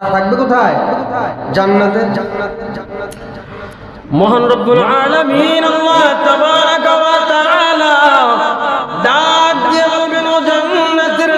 থাকবে কোথায়? জান্নাতে। মহান রব্বুল আলামিন আল্লাহ ওয়া তাআলা দিয়ে জান্নাতের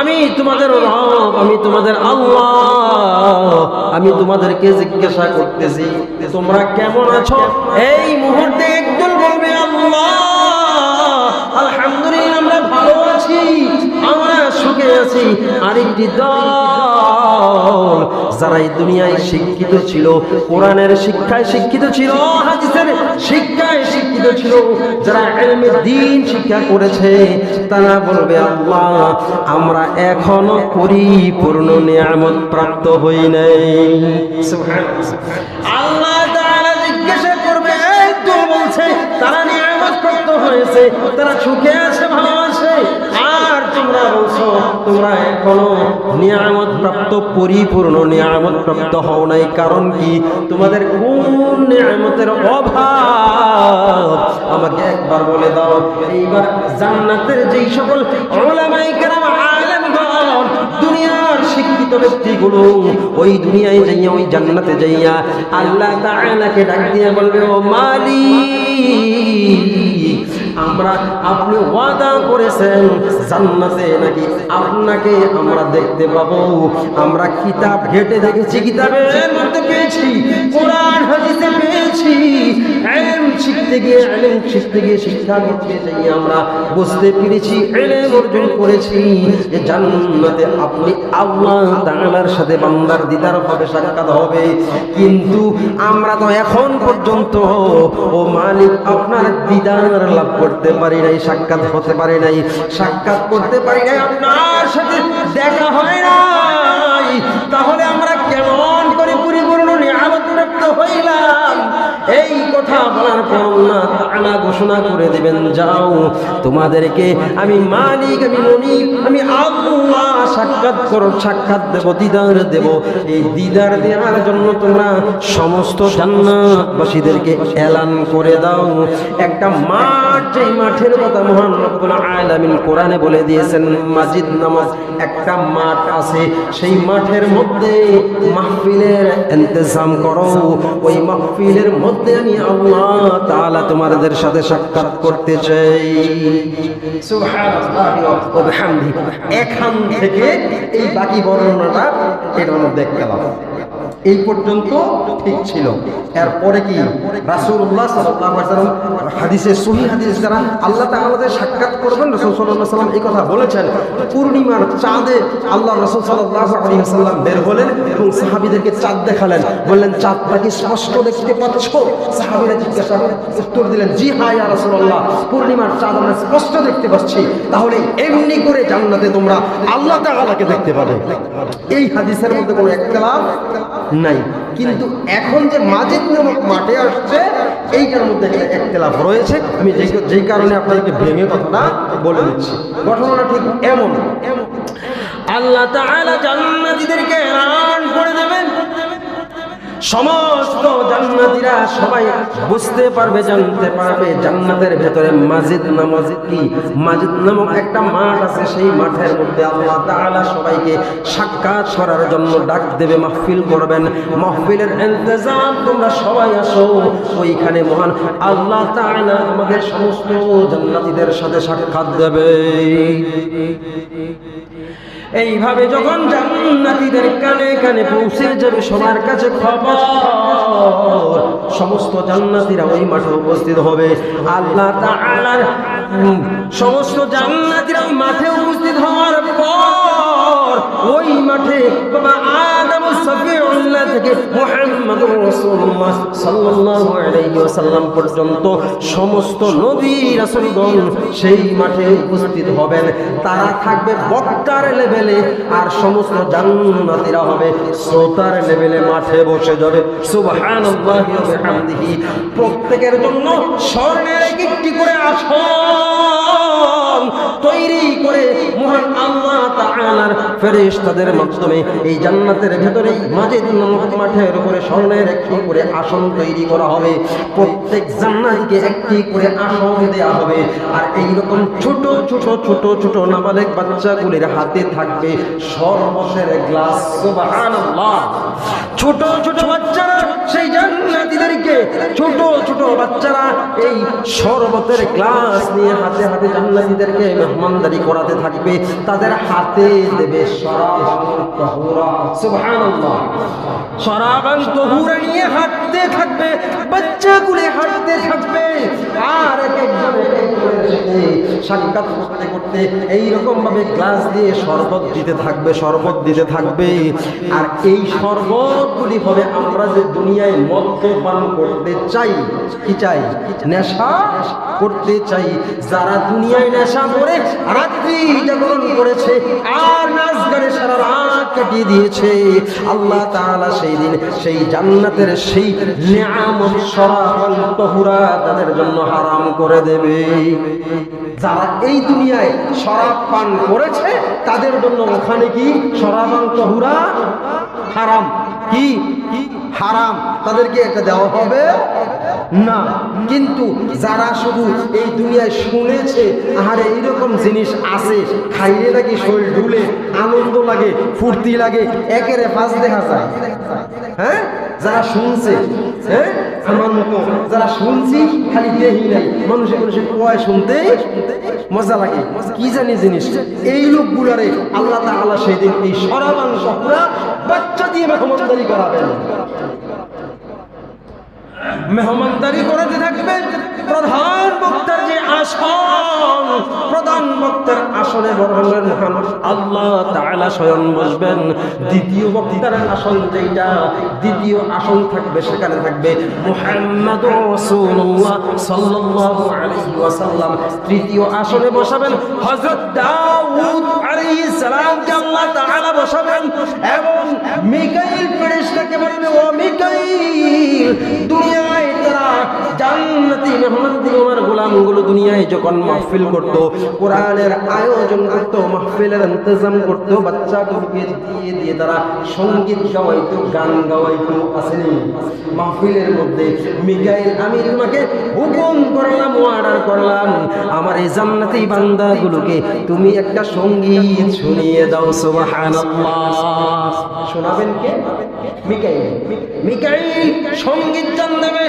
আমি তোমাদের রব, আমি তোমাদের আল্লাহ, আমি তোমাদেরকে জিজ্ঞাসা করতেছি, তোমরা কেমন আছো? এই মুহূর্তে আরেকটি দল যারা এই দুনিয়ায় শিক্ষিত ছিল, কোরআনের শিক্ষায় শিক্ষিত ছিল শিক্ষায় শিক্ষিত ছিল, যারা দ্বীন শিক্ষা করেছে, তারা বলবে, আল্লাহ, আমরা এখনও পরিপূর্ণ নিয়ামত প্রাপ্ত হই নাই। আল্লাহ জিজ্ঞাসা করবে বলছে, তারা নিয়ামত প্রাপ্ত হয়েছে, তারা সুখে আছে, ভালো আছে? তোমরা বলছো, তোমরা এখনও নিয়ামত প্রাপ্ত, পরিপূর্ণ নিয়ামত প্রাপ্ত হও নাই। কারণ কি? তোমাদের কোন নিয়ামতের অভাব? আমাকে একবার বলে দাও, এইবার জান্নাতের যেই সকল ওলামাই কেরাম, আলেমগণ, দুনিয়ার শিক্ষিত ব্যক্তিগুলো, ওই দুনিয়ায় যাইয়া, ওই জান্নাতে যাইয়া আল্লাহ তাআলাকে ডাক দিয়ে বলবে, ও মালিক আমরা আপনি ওয়াদা করেছেন, জান্নাতে নাকি আপনাকে আমরা দেখতে পাবো। আমরা কিতাব ঘেটে দেখেছি, কিতাবের মধ্যে পেয়েছি, কোরআন হাদিসে পেয়েছি। শিখতে গিয়ে ইলম শিখতে গিয়ে শিক্ষা যাই আমরা বুঝতে পেরেছি ইলম অর্জন করেছি যে জান্নাতে আপনি আল্লাহ সাথে দিদার সাক্ষাৎ হবে। কিন্তু আমরা তো এখন পর্যন্ত ও মালিক আপনার দিদার লাভ করতে পারি নাই, সাক্ষাৎ হতে পারে নাই, সাক্ষাৎ করতে পারি নাই, আপনার সাথে দেখা হয় নাই। ঘোষণা করে দেবেন, যাও। তোমাদেরকে আমি মালিক, আমি মনি আমি আল্লাহ সাক্ষাৎ করো, সাক্ষাৎ দেব, দিদার দেব। এই দিদার দেওয়ার জন্য তোমরা সমস্ত জান্নাতবাসীদেরকে এলান করে দাও। একটা মাঠ যেই মাঠের কথা মহান রব্বুল আলামিন কোরআনে বলে দিয়েছেন, মাজিদ নামক একটা মাঠ আছে, সেই মাঠের মধ্যে মাহফিলের ইন্তজাম করো। ওই মাহফিলের মধ্যে আমি আল্লাহ তাআলা তোমাদের সাথে সাক্ষাৎ করতে চাই। এখান থেকে এই বাকি বর্ণনাটা এটার মধ্যে গেলাম এই পর্যন্ত ঠিক ছিল। এরপরে কি? সাক্ষাৎ করবেন। আলাইহি এই কথা বলেছেন। পূর্ণিমার চাঁদে আল্লাহ বের হলেন এবং সাহাবীদেরকে চাঁদ বললেন চাঁদটা কি স্পষ্ট দেখতে পাচ্ছ? দিলেন, জি পূর্ণিমার চাঁদ আমরা স্পষ্ট দেখতে পাচ্ছি। তাহলে এমনি করে জান্নাতে তোমরা আল্লাহ তাআলাকে দেখতে পাবে। এই হাদিসের মধ্যে কোনো একতলাফ নাই। কিন্তু এখন যে মাজিদ নামক মাঠে আসছে, এইটার মধ্যে একটা একতলাফ রয়েছে। আমি যে যেই কারণে আপনাদেরকে ভেঙে কথাটা বলে দিচ্ছি। ঘটনাটা ঠিক এমন। এমন আল্লাহ জান্নাতীদেরকে এলান করে দেবেন। সমস্ত জান্নাতীরা সবাই বুঝতে পারবে, জানতে পারবে জান্নাতের ভেতরে মাজিদ নামক কি? মাজিদ নামক একটা মাঠ আছে, সেই মাঠের মধ্যে আল্লাহ তাআলা সবাইকে সাক্ষাৎ করার জন্য ডাক দেবে, মাহফিল করবেন। মাহফিলের ইন্তজাম তোমরা সবাই আসো, ওইখানে মহান আল্লাহ তাআলা আমাদের সমস্ত জান্নাতীদের সাথে সাক্ষাৎ দেবে। এইভাবে যখন জান্নাতীদের কানে কানে পৌঁছে যাবে সবার কাছে খবর, সমস্ত জান্নাতীরা ওই মাঠে উপস্থিত হবে। আল্লাহ তাআলার সমস্ত জান্নাতীরা ওই মাঠে উপস্থিত হওয়ার পর ওই মাঠে বাবা আদম শ্রোতার লেভেলে মাঠে বসে যাবে। সুবহানাল্লাহি প্রত্যেকের জন্য স্বর্ণের একটি করে আসন তৈরি করে মহান আল্লাহ তাআলার ফেরেশতাদের মাধ্যমে এই জান্নাতের ভেতরে মাজিদ নামক মাঠের উপরে স্বর্ণের একটি করে আসন তৈরি করা হবে। প্রত্যেক জান্নাতকে একটি করে আসন দেয়া হবে। আর এই রকম ছোট ছোট ছোট ছোট নাবালেক বাচ্চাগুলির হাতে থাকবে সর্বশের গ্লাস। সুবহানাল্লাহ। ছোট ছোট বাচ্চারা সেই জান্নাতীদেরকে ছোট ছোট বাচ্চারা এই শরবতের গ্লাস নিয়ে হাতে হাতে জান্নাতীদেরকে মেহমানদারি করাতে থাকবে। তাদের হাতে দেবে তাহুরা। নিয়ে হাঁটতে থাকবে বাচ্চাগুলি হাঁটতে থাকবে আর এক করতে করতে গ্লাস দিয়ে শরবত দিতে থাকবে, শরবত থাকবে। আর এই শরবতগুলি হবে আমরা যে দুনিয়ায় মদ্যপান করতে চাই, কি চাই? নেশা করতে চাই। যারা দুনিয়ায় নেশা করে, রাত্রি জাগরণ করেছে আর নাচ কাটিয়ে দিয়েছে। আল্লাহ তাআলা সেই দিন সেই জান্নাতের সেই নিয়ামত তহুরা তাদের জন্য হারাম করে দেবে। যারা এই দুনিয়ায় শরাব পান করেছে, তাদের জন্য ওখানে কি শরাবান তহুরা হারাম। কি? হারাম। তাদেরকে এটা দেওয়া হবে। না, কিন্তু যারা শুধু এই দুনিয়ায় শুনেছে, আহারে এইরকম জিনিস আছে, খাইলে নাকি শরীর ঢুলে, আনন্দ লাগে, ফুর্তি লাগে, একেরে পাঁচ দেখা যায়। হ্যাঁ? যারা শুনছে হ্যাঁ? আমার মতো, যারা শুনছি, খালি দেহি নাই। মানুষে মানুষে কয় শুনতে? মজা লাগে। কি জানি জিনিস? এই লোকগুলারে আল্লাহ তাআলা সেদিন এই সরাবান সপুরা বাচ্চা দিয়ে মেহমানদারি করাবেন। মেহমানদারি করাতে থাকবে প্রধান বক্তার যে আসন প্রধান বক্তার আসনে মহান আল্লাহ তাআলা স্বয়ং বসবেন। দ্বিতীয় বক্তার আসন যেটা দ্বিতীয় আসন থাকবে, সেখানে থাকবে মুহাম্মাদুর রাসূলুল্লাহ সাল্লাল্লাহু আলাইহি ওয়াসাল্লাম। তৃতীয় আসনে বসাবেন হযরত দাউদ আলাইহিস আল্লাহ তাআলা বসাবেন এবং মিকাইল ফেরেশতাকে বলবে, ও মিকাইল দুনিয়ায় তারা জান্নাতি আমার গোলামগুলো দুনিয়ায় যখন মাহফিল করত, কোরআনের আয়োজন করত, মাহফিলের ইন্তজাম করত দিয়ে দিয়ে তারা সংগীত গাওয়াইতো, গান গাওয়াইতো, আসেনি। মাহফিলের মধ্যে মিকাইল আমি তোমাকে হুকুম করলাম অর্ডার করলাম। আমার এই জান্নাতি বান্দাগুলোকে তুমি একটা সংগীত শুনিয়ে দাও, সুবহানাল্লাহ। শোনাবেন কে? মিকাইল। মিকাইল সংগীত জান দেবে।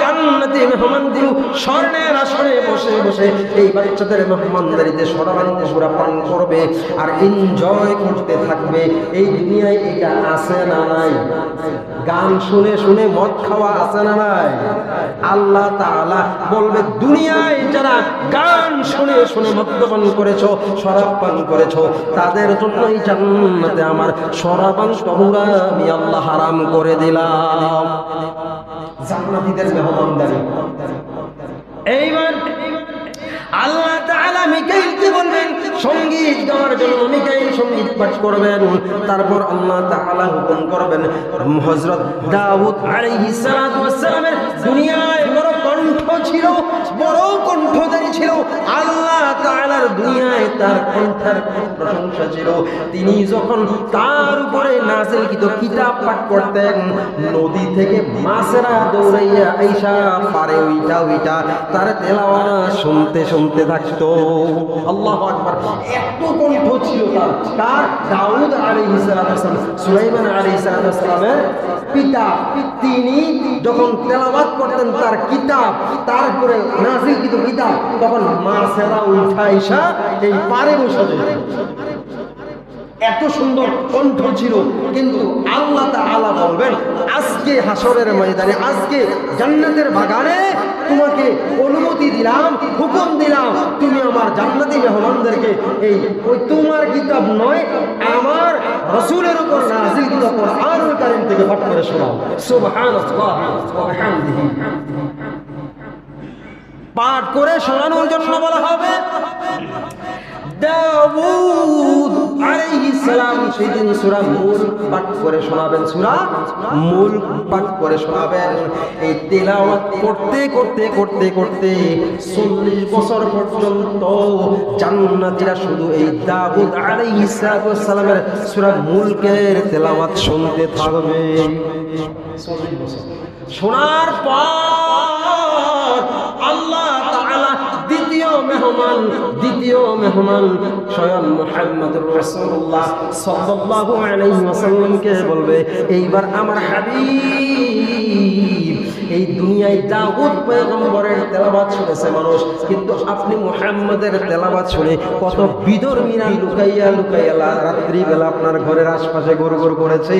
জান্নাতি মেহমান দিও স্বর্ণের আসনে বসে বসে এই বাচ্চাদের মেহমানদারিতে সরাবানিতে পুরা পান করবে আর এনজয় করতে থাকবে। এই দুনিয়ায় এটা আছে না নাই? গান শুনে শুনে মদ খাওয়া আছে না নাই? আল্লাহ তাআলা বলবে, দুনিয়ায় যারা গান শুনে শুনে মদ্যপান করেছ, শরাব পান করেছ, তাদের জন্যই জান্নাতে আমার শরাবান তহুরা আমি আল্লাহ হারাম করে দিলাম। জান্নাতীদের মেহমানদারি এইবার আল্লাহ তাআলা মিকাইলকে বলবেন? সংগীত গাওয়ার জন্য মিকাইল সংগীত পাঠ করবেন, তারপর আল্লাহ তাআলা হুকুম করবেন, হযরত দাউদ আলাইহিস সালামের কণ্ঠ ছিল, বড় কণ্ঠধারী ছিল। আল্লাহ তাআলার দুনিয়ায় তার কণ্ঠের প্রশংসা ছিল। তিনি যখন তার উপরে নাজিলকৃত কিতাব পাঠ করতেন, নদী থেকে মাছেরা দৌড়াইয়া আইসা পারে ওইটা ওইটা, তার তেলাওয়াত শুনতে শুনতে থাকতো। আল্লাহু আকবার। এত কণ্ঠ ছিল তার। তার দাউদ আলাইহিস সালাম, সুলাইমান আলাইহিস সালামের পিতা, তিনি যখন তেলাওয়াত করতেন, তার কিতাব তারপরে নাজিল কিন্তু কিতাব তখন মা মাছেরা উঠাইসা এই পারে বসে এত সুন্দর কণ্ঠ ছিল, কিন্তু আল্লাহ তাআলা বলবেন, আজকে হাসরের ময়দানে, আজকে জান্নাতের বাগানে তোমাকে অনুমতি দিলাম, হুকুম দিলাম, তুমি আমার জান্নাতি মেহমানদেরকে এই ওই তোমার কিতাব নয়, আমার রসুলের উপর নাযিলকৃত কোরআনুল কারীম থেকে পাঠ করে শোনাও। সুবহানাল্লাহ ওয়া বিহামদিহি। পাঠ করে শোনানোর জন্য বলা হবে। করে শোনাবেন করে শোনাবেন। তেলাওয়াত করতে করতে করতে করতে শুধু এই মুলকের তেলাওয়াত শুনতে থাকবে। শোনার পর আল্লাহ মেহমান দ্বিতীয় মেহমান স্বয়ং মুহাম্মদুর রাসূলুল্লাহ সাল্লাল্লাহু আলাইহি ওয়াসাল্লামকে বলবে এইবার আমার হাবিব এই দুনিয়ায় দাউদ পয়গম্বরের তেলাওয়াত শুনেছে মানুষ। কিন্তু আপনি মুহাম্মদের তেলাওয়াত শুনে কত বিদর মিনা লুকাইয়া লুকাইয়া রাত্রি বেলা আপনার ঘরের আশপাশে গড়গড় করেছে।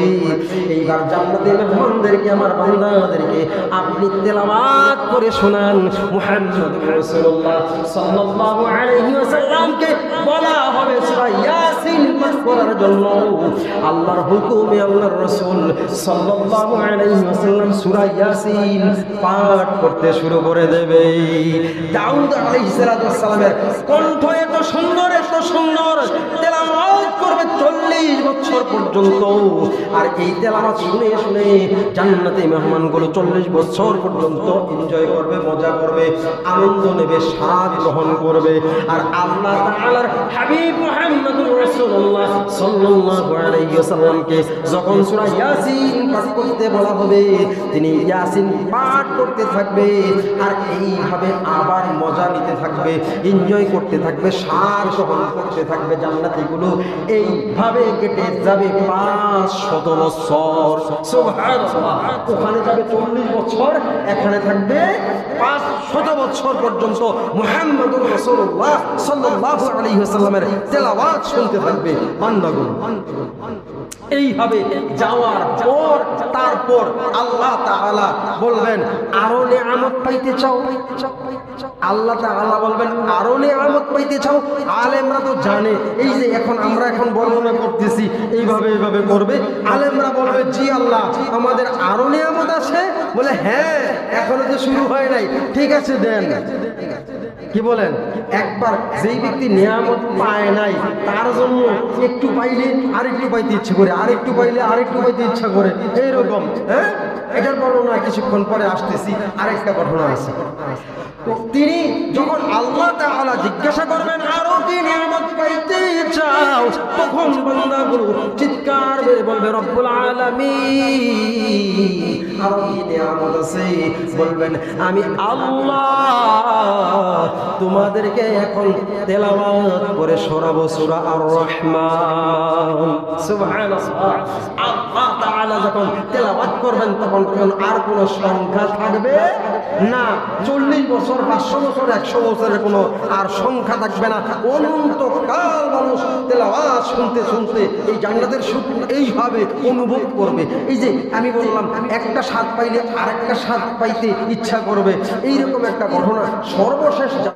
এইবার জান্নাতের মেহমানদেরকে, আমার বান্দাদেরকে আপনি তেলাওয়াত করে শোনান। মুহাম্মদ রাসূলুল্লাহ সাল্লাল্লাহু আলাইহি ওয়াসাল্লামকে বলা হবে, সূরা করার জন্য আল্লাহর হুকুমে আল্লাহর রাসূল সাল্লাল্লাহু আলাইহি ওয়াসাল্লাম সূরা ইয়াসিন পাঠ করতে শুরু করে দেবে। দাউদ আলাইহিস সালামের কণ্ঠ এত সুন্দর এত সুন্দর। তেলাওয়াত করবে 40 বছর পর্যন্ত। আর এই তেলাওয়াত শুনে শুনে জান্নাতে মেহমানগুলো 40 বছর পর্যন্ত এনজয় করবে, মজা করবে, আনন্দ নেবে, স্বাদ গ্রহণ করবে। আর আল্লাহ তাআলার হাবিব মুহাম্মদুর রাসূলুল্লাহ সাল্লাল্লাহু আলাইহি ওয়াসাল্লামকে যখন সূরা ইয়াসিন পাঠ করতে বলা হবে, তিনি ইয়াসিন পাঠ করতে থাকবে আর এইভাবে আবার মজা নিতে থাকবে, এনজয় করতে থাকবে, সার গ্রহণ করতে থাকবে জান্নাতীগুলো। এইভাবে কেটে যাবে পাঁচ শত বছর ওখানে যাবে চল্লিশ বছর, এখানে থাকবে পাঁচ শত বছর পর্যন্ত মুহাম্মদুর রাসূলুল্লাহ সাল্লাল্লাহু আলাইহি ওয়াসাল্লামের তেলাওয়াত শুনতে থাকবে বান্দাগণ, এইভাবে যাওয়ার পর, তারপর আল্লাহ তাআলা বলবেন, আরও নেয়ামত পাইতে চাও? আল্লাহ তাআলা বলবেন, আরও নেয়ামত পাইতে চাও? আলেমরা তো জানে, এই যে এখন আমরা এখন বর্ণনা করতেছি, এইভাবে এইভাবে করবে। আলেমরা বলবে, জি আল্লাহ, আমাদের আরও নিয়ামত আছে। বলে হ্যাঁ এখনও তো শুরু হয় নাই। ঠিক আছে, দেন। কি বলেন? একবার যেই ব্যক্তি নিয়ামত পায় নাই, তার জন্য একটু পাইলে আরেকটু পাইতে ইচ্ছে করে, আরেকটু পাইলে আরেকটু পাইতে ইচ্ছা করে। এইরকম হ্যাঁ? এটার বর্ণনা কিছুক্ষণ পরে আসতেছি, আরেকটা ঘটনা আছে। তিনি যখন আল্লাহ তাআলা জিজ্ঞাসা করবেন, আরও কি নিয়ামত পাইতে চাও? তখন বান্দাগুলো চিৎকার করে বলবে, রব্বুল আলামিন। বলবেন, আমি আল্লাহ তোমাদেরকে এখন তেলাওয়াত করে শোনাবো সূরা আর রহমান যখন তেলাওয়াত করবেন, তখন তখন আর কোনো সংখ্যা থাকবে? না, চল্লিশ বছর, পাঁচশো বছর, একশো বছরের কোনো আর সংখ্যা থাকবে না। অনন্ত কাল মানুষ তেলাওয়াত শুনতে শুনতে এই জান্নাতের সুখ এইভাবে অনুভব করবে। এই যে আমি বললাম, একটা স্বাদ পাইলে আরেকটা স্বাদ পাইতে ইচ্ছা করবে। এইরকম একটা ঘটনা সর্বশেষ